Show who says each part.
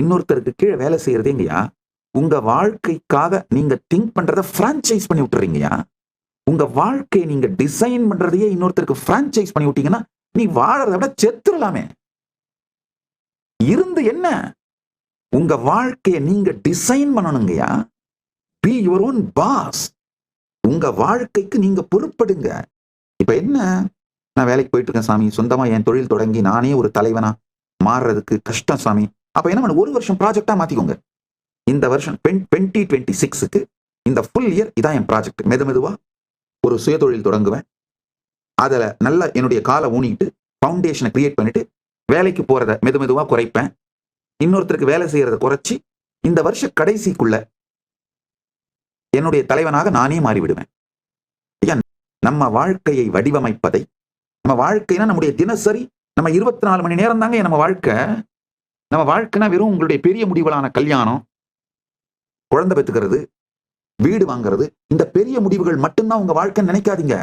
Speaker 1: இன்னொருத்தருக்கு கீழே வேலை செய்யறதேங்கய்யா உங்க வாழ்க்கைக்காக நீங்க திங்க் பண்றத பிரான்ச்சைஸ் பண்ணி விட்டுறீங்கய்யா? உங்க வாழ்க்கையை நீங்க டிசைன் பண்றதையே இன்னொருத்தருக்கு பிரான்ச்சைஸ் பண்ணி விட்டீங்கன்னா நீ வாழறத விட செத்துடலாமே இருந்து என்ன? உங்க வாழ்க்கையை நீங்க டிசைன் பண்ணணுங்கய்யா? பி யுவர் ஓன் பாஸ் உங்க வாழ்க்கைக்கு நீங்க பொறுப்படுங்க. இப்ப என்ன? நான் வேலைக்கு போயிட்டு இருக்கேன் சாமி. சொந்தமா என் தொழில் தொடங்கி நானே ஒரு தலைவனா. மாறுறதுக்கு கஷ்டம் சாமி. அப்ப என்ன பண்ணு? ஒரு வருஷம் ப்ராஜெக்டா மாத்திக்கோங்க. இந்த வருஷம் டுவெண்ட்டி டுவெண்ட்டி சிக்ஸுக்கு இந்த ஃபுல் இயர் இதான் என் ப்ராஜெக்ட் மெது மெதுவா ஒரு சுயதொழில் தொடங்குவேன். அதில் நல்லா என்னுடைய காலை ஊனிக்கிட்டு ஃபவுண்டேஷனை கிரியேட் பண்ணிட்டு வேலைக்கு போகிறத மெது மெதுவாக குறைப்பேன். இன்னொருத்தருக்கு வேலை செய்கிறத குறைச்சி இந்த வருஷ கடைசிக்குள்ள என்னுடைய தலைவனாக நானே மாறிவிடுவேன். ஐயா, நம்ம வாழ்க்கையை வடிவமைப்பதை நம்ம வாழ்க்கைனா நம்முடைய தினசரி நம்ம இருபத்தி நாலு மணி நேரம் தாங்க நம்ம வாழ்க்கை. நம்ம வாழ்க்கைனா வெறும் உங்களுடைய பெரிய முடிவுகளான கல்யாணம் குழந்தை பெற்றுக்கிறது வீடு வாங்குறது இந்த பெரிய முடிவுகள் மட்டும்தான் உங்க வாழ்க்கைன்னு நினைக்காதீங்க.